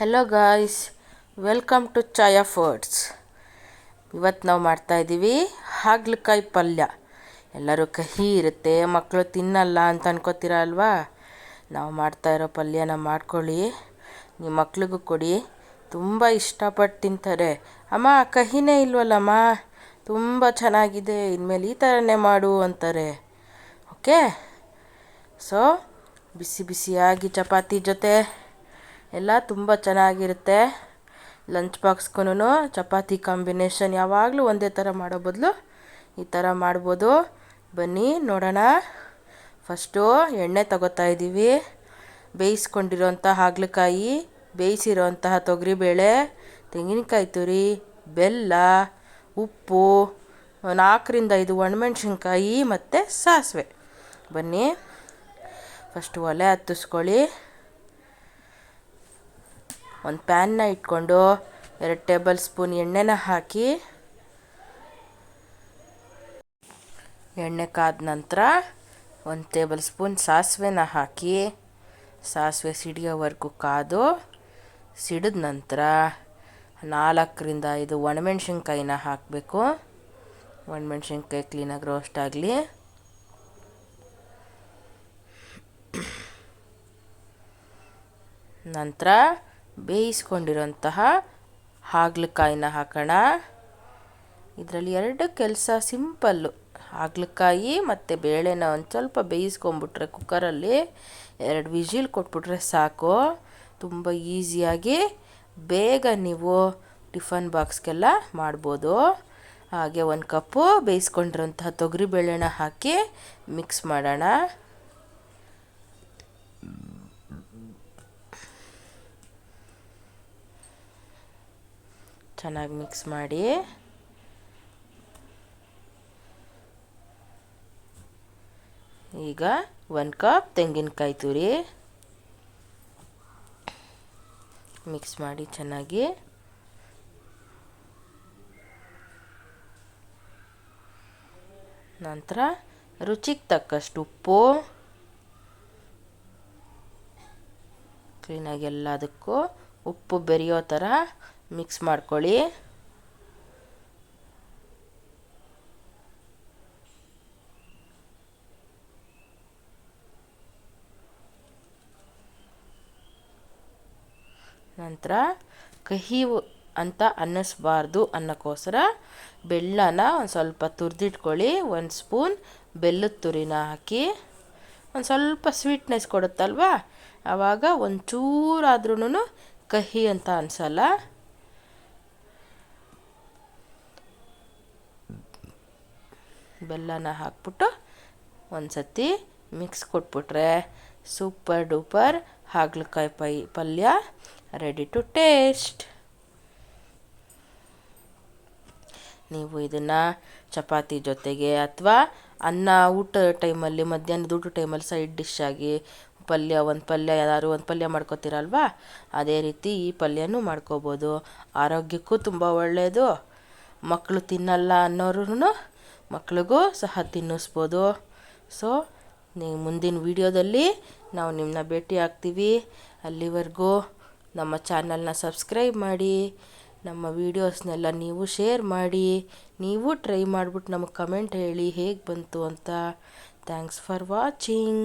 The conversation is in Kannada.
Hello guys welcome to Chaya foods ಇವತ್ತು ನಾವು ಮಾಡ್ತಾಯಿದ್ದೀವಿ ಹಾಗಲಕಾಯಿ ಪಲ್ಯ. ಎಲ್ಲರೂ ಕಹಿ ಇರುತ್ತೆ ಮಕ್ಕಳು ತಿನ್ನಲ್ಲ ಅಂತ ಅನ್ಕೋತೀರ ಅಲ್ವಾ? ನಾವು ಮಾಡ್ತಾ ಇರೋ ಪಲ್ಯನ ಮಾಡ್ಕೊಳ್ಳಿ. ನಿಮ್ಮ ಮಕ್ಳಿಗೂ ಕೊಡಿ. ತುಂಬ ಇಷ್ಟಪಟ್ಟು ತಿಂತಾರೆ. ಅಮ್ಮ, ಕಹಿನೇ ಇಲ್ವಲ್ಲಮ್ಮ? ತುಂಬ ಚೆನ್ನಾಗಿದೆ. ಇನ್ಮೇಲೆ ಈ ಥರನೇ ಮಾಡು ಅಂತಾರೆ. ಓಕೆ? ಸೊ ಬಿಸಿ ಬಿಸಿಯಾಗಿ ಚಪಾತಿ ಜೊತೆ ಎಲ್ಲ ತುಂಬ ಚೆನ್ನಾಗಿರುತ್ತೆ. ಲಂಚ್ ಬಾಕ್ಸ್ಗೂನು ಚಪಾತಿ ಕಾಂಬಿನೇಷನ್ ಯಾವಾಗಲೂ ಒಂದೇ ಥರ ಮಾಡೋ ಬದಲು ಈ ಥರ ಮಾಡ್ಬೋದು. ಬನ್ನಿ, ನೋಡೋಣ. ಫಸ್ಟು ಎಣ್ಣೆ ತಗೋತಾ ಇದ್ದೀವಿ ಬೇಯಿಸ್ಕೊಂಡಿರೋಂಥ ಹಾಗಲಕಾಯಿ, ಬೇಯಿಸಿರೋಂತಹ ತೊಗರಿಬೇಳೆ, ತೆಂಗಿನಕಾಯಿ ತುರಿ, ಬೆಲ್ಲ, ಉಪ್ಪು, ನಾಲ್ಕರಿಂದ ಐದು ಒಣಮೆಣ್ಸಿನ್ಕಾಯಿ ಮತ್ತು ಸಾಸಿವೆ. ಬನ್ನಿ ಫಸ್ಟು ಒಲೆ ಹತ್ತಿಸ್ಕೊಳ್ಳಿ. ಒಂದು ಪ್ಯಾನ್ನ ಇಟ್ಕೊಂಡು ಎರಡು ಟೇಬಲ್ ಸ್ಪೂನ್ ಎಣ್ಣೆನ ಹಾಕಿ, ಎಣ್ಣೆ ಕಾದ ನಂತರ ಒಂದು ಟೇಬಲ್ ಸ್ಪೂನ್ ಸಾಸಿವೆನ ಹಾಕಿ, ಸಾಸಿವೆ ಸಿಡಿಯೋವರೆಗೂ ಕಾದು ಸಿಡಿದ ನಂತರ ನಾಲ್ಕರಿಂದ ಐದು ಒಣಮೆಣ್ಸಿನ್ಕಾಯಿನ ಹಾಕಬೇಕು. ಒಣಮೆಣ್ಸಿನ್ಕಾಯಿ ಕ್ಲೀನಾಗಿ ರೋಸ್ಟ್ ಆಗಲಿ. ನಂತರ ಬೇಯಿಸ್ಕೊಂಡಿರೋಂತಹ ಹಾಗಲಕಾಯಿನ ಹಾಕೋಣ. ಇದರಲ್ಲಿ ಎರಡು ಕೆಲಸ ಸಿಂಪಲ್ಲು. ಹಾಗಲಕಾಯಿ ಮತ್ತು ಬೇಳೆನ ಒಂದು ಸ್ವಲ್ಪ ಬೇಯಿಸ್ಕೊಂಬಿಟ್ರೆ ಕುಕ್ಕರಲ್ಲಿ ಎರಡು ವಿಜಿಲ್ ಕೊಟ್ಬಿಟ್ರೆ ಸಾಕು. ತುಂಬ ಈಸಿಯಾಗಿ ಬೇಗ ನೀವು ಟಿಫನ್ ಬಾಕ್ಸ್ಗೆಲ್ಲ ಮಾಡ್ಬೋದು. ಹಾಗೆ ಒಂದು ಕಪ್ಪು ಬೇಯಿಸ್ಕೊಂಡಿರೋಂತಹ ತೊಗರಿಬೇಳೆನ ಹಾಕಿ ಮಿಕ್ಸ್ ಮಾಡೋಣ. ಚೆನ್ನಾಗಿ ಮಿಕ್ಸ್ ಮಾಡಿ. ಈಗ ಒಂದು ಕಪ್ ತೆಂಗಿನಕಾಯಿ ತುರಿ. ಮಿಕ್ಸ್ ಮಾಡಿ ಚೆನ್ನಾಗಿ. ನಂತರ ರುಚಿಗೆ ತಕ್ಕಷ್ಟು ಉಪ್ಪು. ಕ್ಲೀನಾಗಿ ಎಲ್ಲದಕ್ಕೂ ಉಪ್ಪು ಬೆರೆಯೋ ಥರ ಮಿಕ್ಸ್ ಮಾಡ್ಕೊಳ್ಳಿ. ನಂತರ ಕಹಿ ಅಂತ ಅನ್ನಿಸ್ಬಾರ್ದು ಅನ್ನೋಕ್ಕೋಸ್ಕರ ಬೆಲ್ಲನ ಒಂದು ಸ್ವಲ್ಪ ತುರಿದಿಟ್ಕೊಳ್ಳಿ. ಒಂದು ಸ್ಪೂನ್ ಬೆಲ್ಲದ ತುರಿನ ಹಾಕಿ. ಒಂದು ಸ್ವಲ್ಪ ಸ್ವೀಟ್ನೆಸ್ ಕೊಡುತ್ತಲ್ವಾ? ಆವಾಗ ಒಂಚೂರಾದ್ರೂ ಕಹಿ ಅಂತ ಅನ್ಸಲ್ಲ? ಬೆಲ್ಲನ ಹಾಕ್ಬಿಟ್ಟು ಒಂದು ಸತಿ ಮಿಕ್ಸ್ ಕೊಟ್ಬಿಟ್ರೆ ಸೂಪರ್ ಡೂಪರ್ ಹಾಗಲಕಾಯಿ ಪೈ ಪಲ್ಯ ರೆಡಿ ಟು ಟೇಸ್ಟ್ ನೀವು ಇದನ್ನು ಚಪಾತಿ ಜೊತೆಗೆ ಅಥವಾ ಅನ್ನ ಊಟ ಟೈಮಲ್ಲಿ ಮಧ್ಯಾಹ್ನದ ಊಟ ಟೈಮಲ್ಲಿ ಸೈಡ್ ಡಿಶ್ ಆಗಿ ಪಲ್ಯ, ಒಂದು ಪಲ್ಯ ಯಾರು ಒಂದು ಪಲ್ಯ ಮಾಡ್ಕೋತೀರಲ್ವಾ? ಅದೇ ರೀತಿ ಈ ಪಲ್ಯನೂ ಮಾಡ್ಕೋಬೋದು. ಆರೋಗ್ಯಕ್ಕೂ ತುಂಬ ಒಳ್ಳೆಯದು ಮಕ್ಕಳು ತಿನ್ನಲ್ಲ ಅನ್ನೋರು ಮಕ್ಕಳಿಗೂ ಸಹ ತಿನ್ನಿಸ್ಬೋದು. ಸೊ ನೀವು ಮುಂದಿನ ವೀಡಿಯೋದಲ್ಲಿ ನಾವು ನಿಮ್ಮನ್ನ ಭೇಟಿ ಆಗ್ತೀವಿ. ಅಲ್ಲಿವರೆಗೂ ನಮ್ಮ ಚಾನಲ್ನ ಸಬ್ಸ್ಕ್ರೈಬ್ ಮಾಡಿ, ನಮ್ಮ ವೀಡಿಯೋಸ್ನೆಲ್ಲ ನೀವು ಶೇರ್ ಮಾಡಿ, ನೀವು ಟ್ರೈ ಮಾಡಿಬಿಟ್ಟು ನಮಗೆ ಕಮೆಂಟ್ ಹೇಳಿ ಹೇಗೆ ಬಂತು ಅಂತ. Thanks for watching.